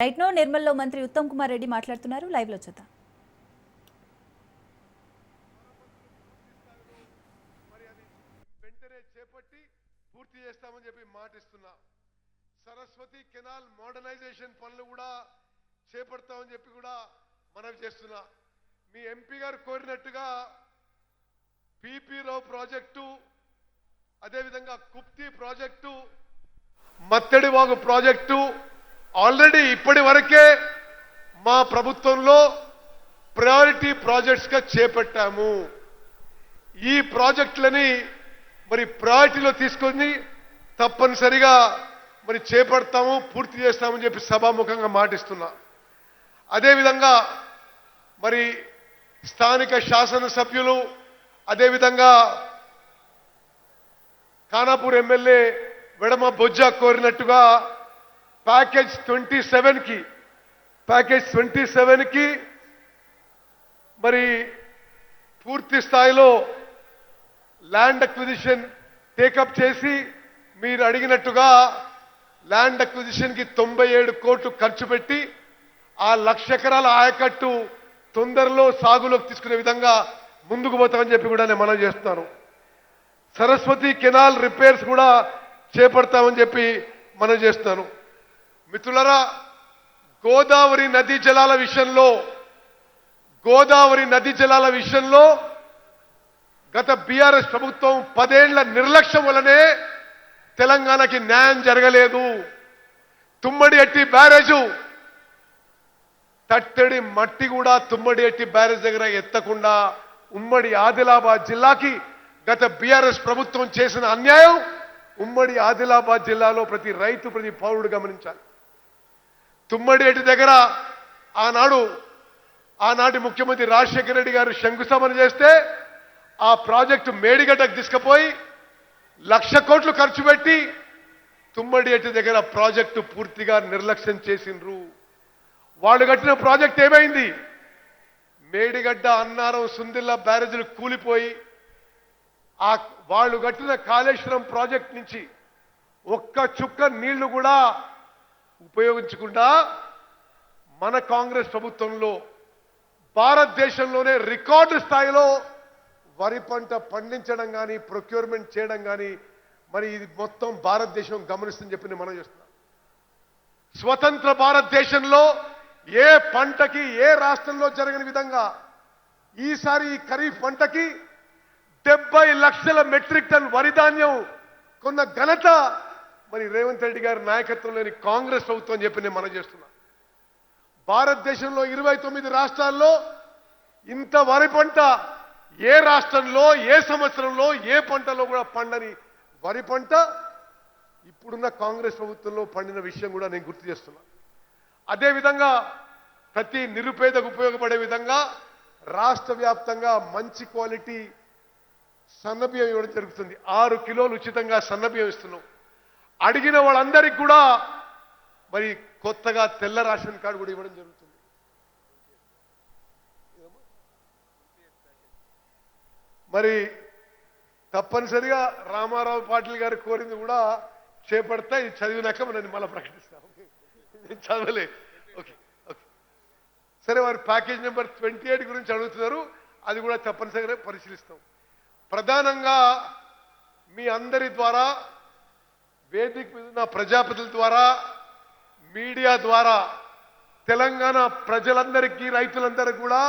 Right no నిర్మల్లో మంత్రి ఉత్తమ్ కుమార్ రెడ్డి మాట్లాడుతున్నారు. లైవ్లో చూద్దాం. మరి అది వెంటనే చేపట్టి పూర్తి చేస్తామని చెప్పి మాటిస్తున్నా. సరస్వతి కెనాల్ మోడర్నైజేషన్ పనులు కూడా చేపడతామని చెప్పి కూడా మనవి చేస్తున్నా. మీ ఎంపీ గారు కోరినట్టుగా పీపీలో ప్రాజెక్టు అదేవిధంగా Kupti project Mattadivagu project already ఇప్పటి వరకే మా ప్రభుత్వంలో ప్రయారిటీ ప్రాజెక్ట్స్గా చేపట్టాము. ఈ ప్రాజెక్టులని మరి ప్రయారిటీలో తీసుకొని తప్పనిసరిగా మరి చేపడతాము పూర్తి చేస్తామని చెప్పి సభాముఖంగా మాటిస్తున్నా. అదేవిధంగా మరి స్థానిక శాసనసభ్యులు అదేవిధంగా ఖానాపూర్ ఎమ్మెల్యే వెడమ బొజ్జ కోరినట్టుగా ప్యాకేజ్ ట్వంటీ సెవెన్కి. ప్యాకేజ్ ట్వంటీ సెవెన్కి మరి పూర్తి స్థాయిలో ల్యాండ్ అక్విజిషన్ టేకప్ చేసి మీరు అడిగినట్టుగా ల్యాండ్ అక్విజిషన్కి తొంభై ఏడు కోట్లు ఖర్చు పెట్టి ఆ లక్ష ఎకరాల ఆయకట్టు తొందరలో సాగులోకి తీసుకునే విధంగా ముందుకు పోతామని చెప్పి కూడా నేను మనం చేస్తాను సరస్వతి కెనాల్ రిపేర్స్ కూడా చేపడతామని చెప్పి మనం చేస్తాను మిత్రులరా గోదావరి నదీ జలాల విషయంలో గోదావరి నదీ జలాల విషయంలో గత బీఆర్ఎస్ ప్రభుత్వం పదేళ్ళ నిర్లక్ష్యం వలనే తెలంగాణకి న్యాయం జరగలేదు. తుమ్మడి ఎట్టి బ్యారేజు తట్టడి మట్టి కూడా తుమ్మడి ఎట్టి బ్యారేజ్ దగ్గర ఎత్తకుండా ఉమ్మడి ఆదిలాబాద్ జిల్లాకి గత బీఆర్ఎస్ ప్రభుత్వం చేసిన అన్యాయం ఉమ్మడి ఆదిలాబాద్ జిల్లాలో ప్రతి రైతు ప్రతి పౌరుడు గమనించాలి. తుమ్మడి ఎట్టి దగ్గర ఆనాడు ఆనాటి ముఖ్యమంత్రి రాజశేఖర రెడ్డి గారు శంకుస్థాపన చేస్తే ఆ ప్రాజెక్టు మేడిగడ్డకు తీసుకుపోయి లక్ష కోట్లు ఖర్చు పెట్టి తుమ్మడి ఎట్టి దగ్గర ప్రాజెక్టు పూర్తిగా నిర్లక్ష్యం చేసిండ్రు. వాళ్ళు కట్టిన ప్రాజెక్ట్ ఏమైంది? మేడిగడ్డ అన్నారం సుందిల్లా బ్యారేజీలు కూలిపోయి ఆ వాళ్ళు కట్టిన కాళేశ్వరం ప్రాజెక్ట్ నుంచి ఒక్క చుక్క నీళ్ళు కూడా ఉపయోగించకుండా మన కాంగ్రెస్ ప్రభుత్వంలో భారతదేశంలోనే రికార్డు స్థాయిలో వరి పంట పండించడం కానీ ప్రొక్యూర్మెంట్ చేయడం కానీ మరి ఇది మొత్తం భారతదేశం గమనిస్తుందని చెప్పి నేను మనం చేస్తున్నాం. స్వతంత్ర భారతదేశంలో ఏ పంటకి ఏ రాష్ట్రంలో జరగని విధంగా ఈసారి ఈ ఖరీఫ్ పంటకి డెబ్బై లక్షల మెట్రిక్ టన్ వరి ధాన్యం కొన్న ఘనత మరి రేవంత్ రెడ్డి గారి నాయకత్వంలోని కాంగ్రెస్ ప్రభుత్వం అని చెప్పి నేను మనం చేస్తున్నా. భారతదేశంలో ఇరవై తొమ్మిది రాష్ట్రాల్లో ఇంత వరి పంట ఏ రాష్ట్రంలో ఏ సంవత్సరంలో ఏ పంటలో కూడా పండని వరి పంట ఇప్పుడున్న కాంగ్రెస్ ప్రభుత్వంలో పండిన విషయం కూడా నేను గుర్తు చేస్తున్నా. అదేవిధంగా ప్రతి నిరుపేదకు ఉపయోగపడే విధంగా రాష్ట్ర వ్యాప్తంగా మంచి క్వాలిటీ సన్నబియ్యం ఇవ్వడం జరుగుతుంది. ఆరు కిలోలు ఉచితంగా సన్నబియ్యం ఇస్తున్నాం. అడిగిన వాళ్ళందరికీ కూడా మరి కొత్తగా తెల్ల రేషన్ కార్డు కూడా ఇవ్వడం జరుగుతుంది. మరి తప్పనిసరిగా రామారావు పాటిల్ గారు కోరింది కూడా చేపడతా ఇది చదివినాక నన్ను మళ్ళీ ప్రకటిస్తాను చదవలే. Okay okay. సరే వారి ప్యాకేజ్ నెంబర్ ట్వంటీ ఎయిట్ గురించి అడుగుతున్నారు. అది కూడా తప్పనిసరిగా పరిశీలిస్తాం. ప్రధానంగా మీ అందరి ద్వారా వేదిక మీద ఉన్న ప్రజాపతుల ద్వారా మీడియా ద్వారా తెలంగాణ ప్రజలందరికీ రైతులందరికీ కూడా